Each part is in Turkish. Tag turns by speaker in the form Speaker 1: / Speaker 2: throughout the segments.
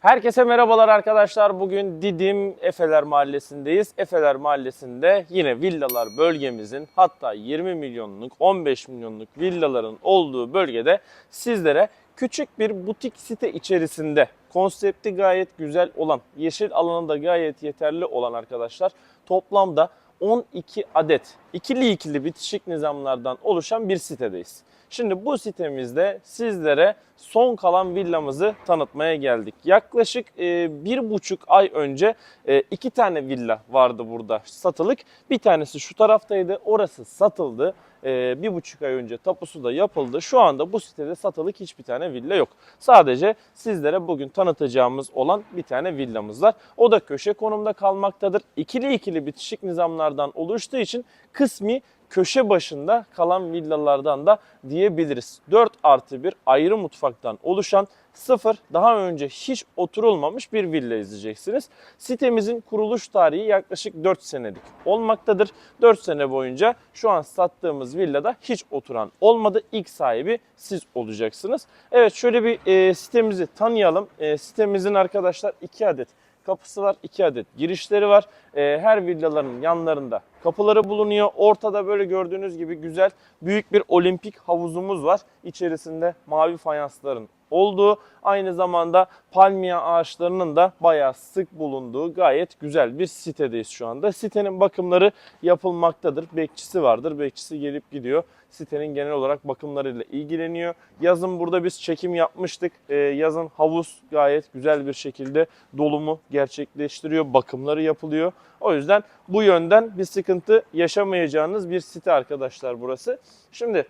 Speaker 1: Herkese merhabalar arkadaşlar. Bugün Didim Efeler Mahallesi'ndeyiz. Efeler Mahallesi'nde yine villalar bölgemizin hatta 20 milyonluk 15 milyonluk villaların olduğu bölgede sizlere küçük bir butik site içerisinde konsepti gayet güzel olan, yeşil alanı da gayet yeterli olan arkadaşlar toplamda 12 adet ikili ikili bitişik nizamlardan oluşan bir sitedeyiz. Şimdi bu sitemizde sizlere son kalan villamızı tanıtmaya geldik. Yaklaşık e, bir buçuk ay önce e, iki tane villa vardı burada satılık. Bir tanesi şu taraftaydı. Orası satıldı. E, bir buçuk ay önce tapusu da yapıldı. Şu anda bu sitede satılık hiçbir tane villa yok. Sadece sizlere bugün tanıtacağımız olan bir tane villamız var. O da köşe konumda kalmaktadır. İkili ikili bitişik nizamlardan oluştuğu için kısmi köşe başında kalan villalardan da diyebiliriz. 4 artı bir ayrı mutfaktan oluşan sıfır daha önce hiç oturulmamış bir villa izleyeceksiniz. Sitemizin kuruluş tarihi yaklaşık 4 senelik olmaktadır. 4 sene boyunca şu an sattığımız villada hiç oturan olmadı. İlk sahibi siz olacaksınız. Evet şöyle bir e, sitemizi tanıyalım. E, sitemizin arkadaşlar 2 adet kapısı var. 2 adet girişleri var. E, her villaların yanlarında kapıları bulunuyor. Ortada böyle gördüğünüz gibi güzel büyük bir olimpik havuzumuz var. İçerisinde mavi fayansların olduğu aynı zamanda palmiye ağaçlarının da bayağı sık bulunduğu gayet güzel bir sitedeyiz şu anda. Sitenin bakımları yapılmaktadır. Bekçisi vardır. Bekçisi gelip gidiyor. Sitenin genel olarak bakımlarıyla ilgileniyor. Yazın burada biz çekim yapmıştık. Ee, yazın havuz gayet güzel bir şekilde dolumu gerçekleştiriyor. Bakımları yapılıyor. O yüzden bu yönden bir sıkıntı yaşamayacağınız bir site arkadaşlar burası. Şimdi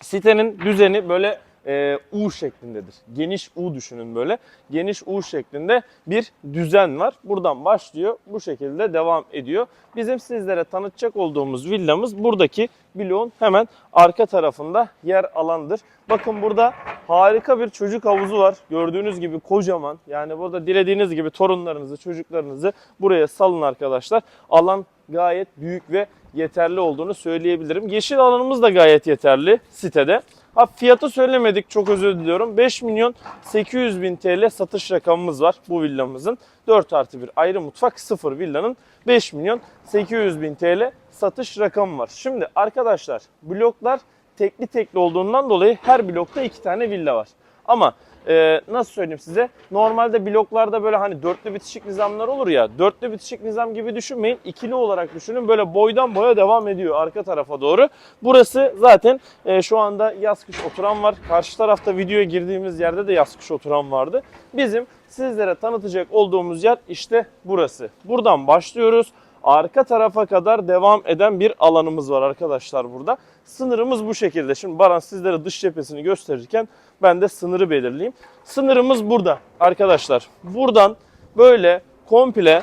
Speaker 1: sitenin düzeni böyle e, U şeklindedir. Geniş U düşünün böyle. Geniş U şeklinde bir düzen var. Buradan başlıyor. Bu şekilde devam ediyor. Bizim sizlere tanıtacak olduğumuz villamız buradaki bloğun hemen arka tarafında yer alandır. Bakın burada harika bir çocuk havuzu var. Gördüğünüz gibi kocaman. Yani burada dilediğiniz gibi torunlarınızı, çocuklarınızı buraya salın arkadaşlar. Alan gayet büyük ve yeterli olduğunu söyleyebilirim. Yeşil alanımız da gayet yeterli sitede. Ha fiyatı söylemedik çok özür diliyorum. 5 milyon 800 bin TL satış rakamımız var bu villamızın. 4 artı bir ayrı mutfak 0 villanın 5 milyon 800 bin TL satış rakamı var. Şimdi arkadaşlar bloklar tekli tekli olduğundan dolayı her blokta 2 tane villa var. Ama e, nasıl söyleyeyim size? Normalde bloklarda böyle hani dörtlü bitişik nizamlar olur ya. Dörtlü bitişik nizam gibi düşünmeyin. ikili olarak düşünün. Böyle boydan boya devam ediyor arka tarafa doğru. Burası zaten e, şu anda yaz kış oturan var. Karşı tarafta videoya girdiğimiz yerde de yaz kış oturan vardı. Bizim sizlere tanıtacak olduğumuz yer işte burası. Buradan başlıyoruz arka tarafa kadar devam eden bir alanımız var arkadaşlar burada. Sınırımız bu şekilde. Şimdi Baran sizlere dış cephesini gösterirken ben de sınırı belirleyeyim. Sınırımız burada arkadaşlar. Buradan böyle komple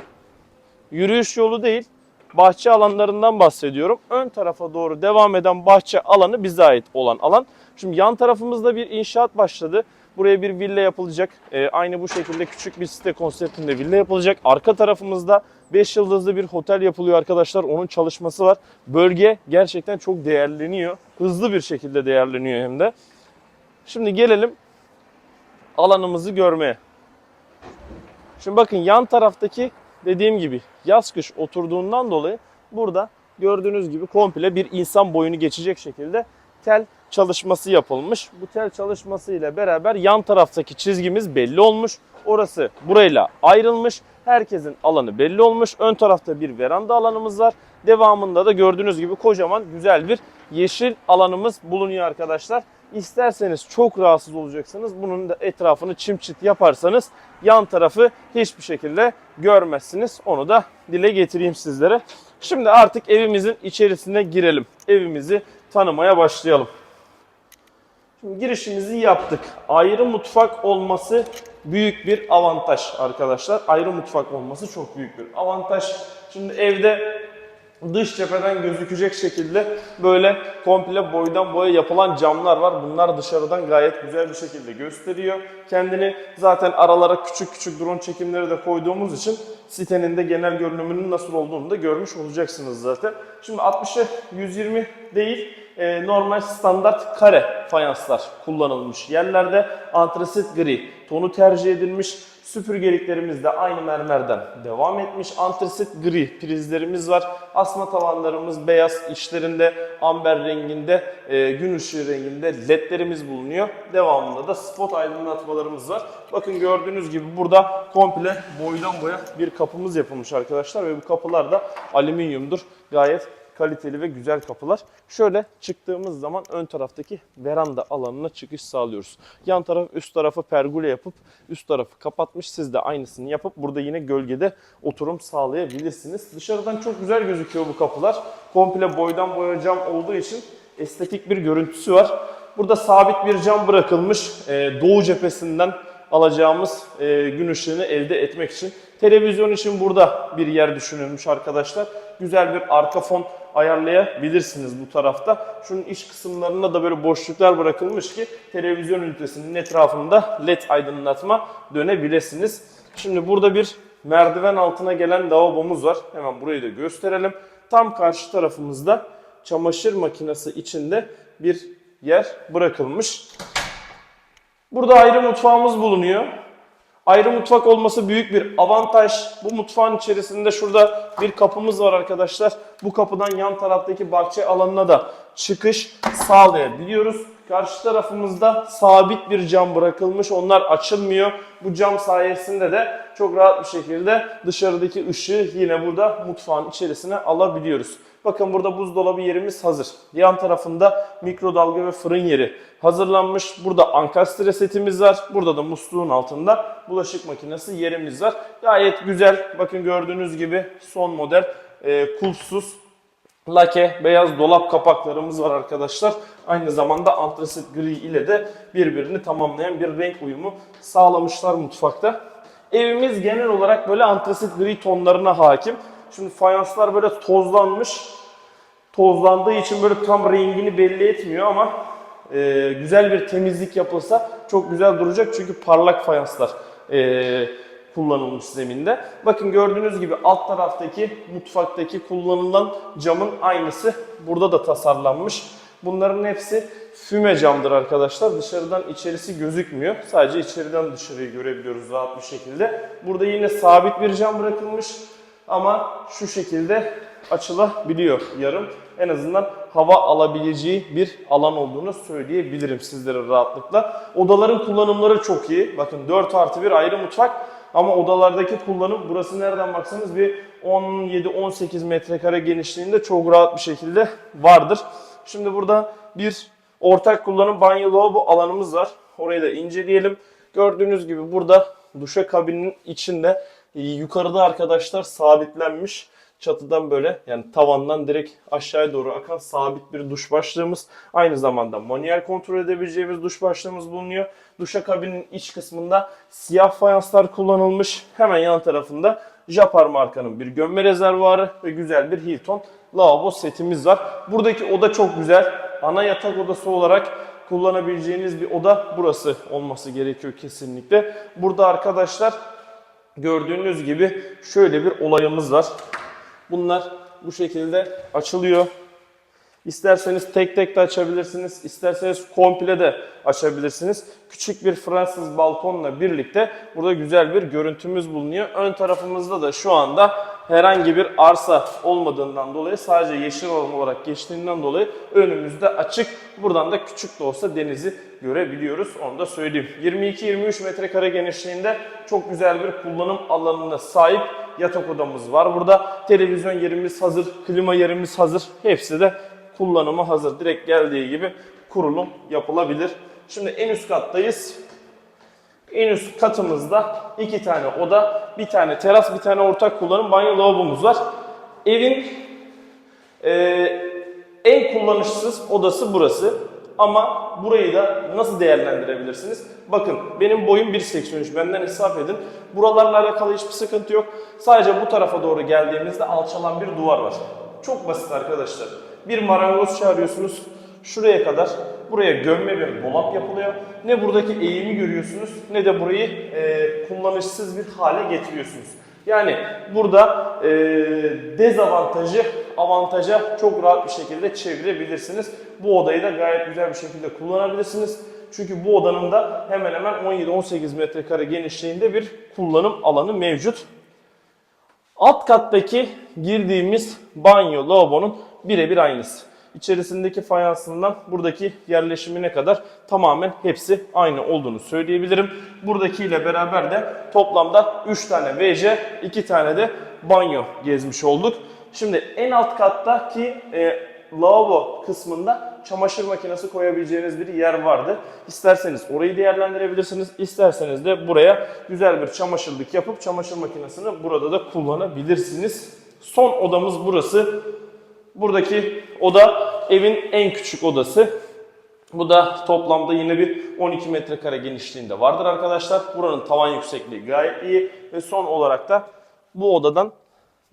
Speaker 1: yürüyüş yolu değil bahçe alanlarından bahsediyorum. Ön tarafa doğru devam eden bahçe alanı bize ait olan alan. Şimdi yan tarafımızda bir inşaat başladı. Buraya bir villa yapılacak. Ee, aynı bu şekilde küçük bir site konseptinde villa yapılacak. Arka tarafımızda 5 yıldızlı bir otel yapılıyor arkadaşlar. Onun çalışması var. Bölge gerçekten çok değerleniyor. Hızlı bir şekilde değerleniyor hem de. Şimdi gelelim alanımızı görmeye. Şimdi bakın yan taraftaki dediğim gibi yaz kış oturduğundan dolayı burada gördüğünüz gibi komple bir insan boyunu geçecek şekilde tel çalışması yapılmış. Bu tel çalışması ile beraber yan taraftaki çizgimiz belli olmuş. Orası burayla ayrılmış. Herkesin alanı belli olmuş. Ön tarafta bir veranda alanımız var. Devamında da gördüğünüz gibi kocaman güzel bir yeşil alanımız bulunuyor arkadaşlar. İsterseniz çok rahatsız olacaksınız. Bunun da etrafını çim çit yaparsanız yan tarafı hiçbir şekilde görmezsiniz. Onu da dile getireyim sizlere. Şimdi artık evimizin içerisine girelim. Evimizi tanımaya başlayalım. Şimdi girişimizi yaptık. Ayrı mutfak olması büyük bir avantaj arkadaşlar. Ayrı mutfak olması çok büyük bir avantaj. Şimdi evde dış cepheden gözükecek şekilde böyle komple boydan boya yapılan camlar var. Bunlar dışarıdan gayet güzel bir şekilde gösteriyor. Kendini zaten aralara küçük küçük drone çekimleri de koyduğumuz için sitenin de genel görünümünün nasıl olduğunu da görmüş olacaksınız zaten. Şimdi 60'a 120 değil e, normal standart kare fayanslar kullanılmış yerlerde antrasit gri tonu tercih edilmiş. Süpürgeliklerimiz de aynı mermerden devam etmiş. Antrasit gri prizlerimiz var. Asma tavanlarımız beyaz içlerinde amber renginde, e, gün ışığı renginde ledlerimiz bulunuyor. Devamında da spot aydınlatmalarımız var. Bakın gördüğünüz gibi burada komple boydan boya bir kapımız yapılmış arkadaşlar ve bu kapılar da alüminyumdur. Gayet kaliteli ve güzel kapılar. Şöyle çıktığımız zaman ön taraftaki veranda alanına çıkış sağlıyoruz. Yan taraf üst tarafı pergole yapıp üst tarafı kapatmış. Siz de aynısını yapıp burada yine gölgede oturum sağlayabilirsiniz. Dışarıdan çok güzel gözüküyor bu kapılar. Komple boydan boya cam olduğu için estetik bir görüntüsü var. Burada sabit bir cam bırakılmış. Ee, doğu cephesinden alacağımız e, gün ışığını elde etmek için. Televizyon için burada bir yer düşünülmüş arkadaşlar. Güzel bir arka fon ayarlayabilirsiniz bu tarafta. Şunun iç kısımlarında da böyle boşluklar bırakılmış ki televizyon ünitesinin etrafında led aydınlatma dönebilirsiniz. Şimdi burada bir merdiven altına gelen lavabomuz var. Hemen burayı da gösterelim. Tam karşı tarafımızda çamaşır makinesi içinde bir yer bırakılmış. Burada ayrı mutfağımız bulunuyor. Ayrı mutfak olması büyük bir avantaj. Bu mutfağın içerisinde şurada bir kapımız var arkadaşlar. Bu kapıdan yan taraftaki bahçe alanına da çıkış sağlayabiliyoruz. Karşı tarafımızda sabit bir cam bırakılmış. Onlar açılmıyor. Bu cam sayesinde de çok rahat bir şekilde dışarıdaki ışığı yine burada mutfağın içerisine alabiliyoruz. Bakın burada buzdolabı yerimiz hazır. Yan tarafında mikrodalga ve fırın yeri hazırlanmış. Burada ankastre setimiz var. Burada da musluğun altında bulaşık makinesi yerimiz var. Gayet güzel. Bakın gördüğünüz gibi son model e, kulpsuz lake beyaz dolap kapaklarımız var arkadaşlar. Aynı zamanda antrasit gri ile de birbirini tamamlayan bir renk uyumu sağlamışlar mutfakta. Evimiz genel olarak böyle antrasit gri tonlarına hakim. Şimdi fayanslar böyle tozlanmış. Tozlandığı için böyle tam rengini belli etmiyor ama e, güzel bir temizlik yapılsa çok güzel duracak. Çünkü parlak fayanslar e, kullanılmış zeminde. Bakın gördüğünüz gibi alt taraftaki mutfaktaki kullanılan camın aynısı burada da tasarlanmış. Bunların hepsi füme camdır arkadaşlar. Dışarıdan içerisi gözükmüyor. Sadece içeriden dışarıyı görebiliyoruz rahat bir şekilde. Burada yine sabit bir cam bırakılmış. Ama şu şekilde açılabiliyor yarım. En azından hava alabileceği bir alan olduğunu söyleyebilirim sizlere rahatlıkla. Odaların kullanımları çok iyi. Bakın 4 artı 1 ayrı mutfak. Ama odalardaki kullanım burası nereden baksanız bir 17-18 metrekare genişliğinde çok rahat bir şekilde vardır. Şimdi burada bir ortak kullanım banyo lavabo alanımız var. Orayı da inceleyelim. Gördüğünüz gibi burada duşakabinin içinde e, yukarıda arkadaşlar sabitlenmiş çatıdan böyle yani tavandan direkt aşağıya doğru akan sabit bir duş başlığımız. Aynı zamanda manuel kontrol edebileceğimiz duş başlığımız bulunuyor. Duşakabinin iç kısmında siyah fayanslar kullanılmış. Hemen yan tarafında Japar markanın bir gömme rezervuarı ve güzel bir Hilton lavabo setimiz var. Buradaki oda çok güzel. Ana yatak odası olarak kullanabileceğiniz bir oda burası olması gerekiyor kesinlikle. Burada arkadaşlar gördüğünüz gibi şöyle bir olayımız var. Bunlar bu şekilde açılıyor. İsterseniz tek tek de açabilirsiniz, isterseniz komple de açabilirsiniz. Küçük bir Fransız balkonla birlikte burada güzel bir görüntümüz bulunuyor. Ön tarafımızda da şu anda herhangi bir arsa olmadığından dolayı sadece yeşil alan olarak geçtiğinden dolayı önümüzde açık. Buradan da küçük de olsa denizi görebiliyoruz. Onu da söyleyeyim. 22-23 metrekare genişliğinde çok güzel bir kullanım alanına sahip yatak odamız var. Burada televizyon yerimiz hazır, klima yerimiz hazır. Hepsi de kullanıma hazır. Direkt geldiği gibi kurulum yapılabilir. Şimdi en üst kattayız. En üst katımızda iki tane oda, bir tane teras, bir tane ortak kullanım banyo lavabomuz var. Evin e, en kullanışsız odası burası. Ama burayı da nasıl değerlendirebilirsiniz? Bakın benim boyum 1.83 benden hesap edin. Buralarla alakalı hiçbir sıkıntı yok. Sadece bu tarafa doğru geldiğimizde alçalan bir duvar var. Çok basit arkadaşlar. Bir marangoz çağırıyorsunuz şuraya kadar. Buraya gömme bir dolap yapılıyor. Ne buradaki eğimi görüyorsunuz ne de burayı e, kullanışsız bir hale getiriyorsunuz. Yani burada e, dezavantajı avantaja çok rahat bir şekilde çevirebilirsiniz. Bu odayı da gayet güzel bir şekilde kullanabilirsiniz. Çünkü bu odanın da hemen hemen 17-18 metrekare genişliğinde bir kullanım alanı mevcut. Alt kattaki girdiğimiz banyo lavabonun birebir aynısı. İçerisindeki fayansından buradaki yerleşimine kadar tamamen hepsi aynı olduğunu söyleyebilirim. Buradakiyle beraber de toplamda 3 tane WC, 2 tane de banyo gezmiş olduk. Şimdi en alt kattaki e, lavabo kısmında çamaşır makinesi koyabileceğiniz bir yer vardı. İsterseniz orayı değerlendirebilirsiniz. İsterseniz de buraya güzel bir çamaşırlık yapıp çamaşır makinesini burada da kullanabilirsiniz. Son odamız burası. Buradaki oda evin en küçük odası. Bu da toplamda yine bir 12 metrekare genişliğinde vardır arkadaşlar. Buranın tavan yüksekliği gayet iyi ve son olarak da bu odadan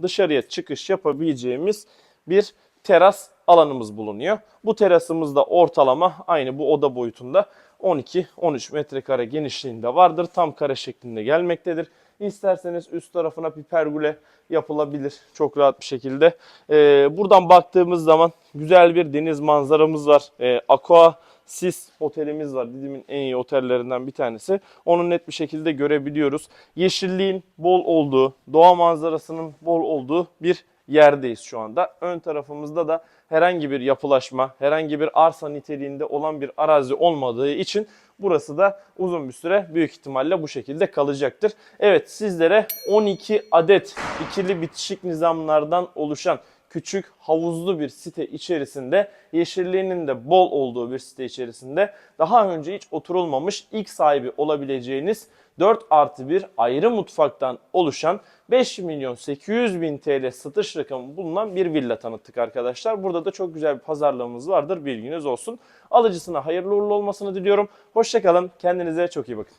Speaker 1: dışarıya çıkış yapabileceğimiz bir teras alanımız bulunuyor. Bu terasımız da ortalama aynı bu oda boyutunda 12-13 metrekare genişliğinde vardır. Tam kare şeklinde gelmektedir. İsterseniz üst tarafına bir pergole yapılabilir çok rahat bir şekilde. Ee, buradan baktığımız zaman güzel bir deniz manzaramız var. Ee, Aqua Sis otelimiz var. Didim'in en iyi otellerinden bir tanesi. Onu net bir şekilde görebiliyoruz. Yeşilliğin bol olduğu, doğa manzarasının bol olduğu bir yerdeyiz şu anda. Ön tarafımızda da herhangi bir yapılaşma, herhangi bir arsa niteliğinde olan bir arazi olmadığı için burası da uzun bir süre büyük ihtimalle bu şekilde kalacaktır. Evet sizlere 12 adet ikili bitişik nizamlardan oluşan küçük havuzlu bir site içerisinde yeşilliğinin de bol olduğu bir site içerisinde daha önce hiç oturulmamış ilk sahibi olabileceğiniz 4 artı 1 ayrı mutfaktan oluşan 5 milyon 800 bin TL satış rakamı bulunan bir villa tanıttık arkadaşlar. Burada da çok güzel bir pazarlığımız vardır bilginiz olsun. Alıcısına hayırlı uğurlu olmasını diliyorum. Hoşçakalın kendinize çok iyi bakın.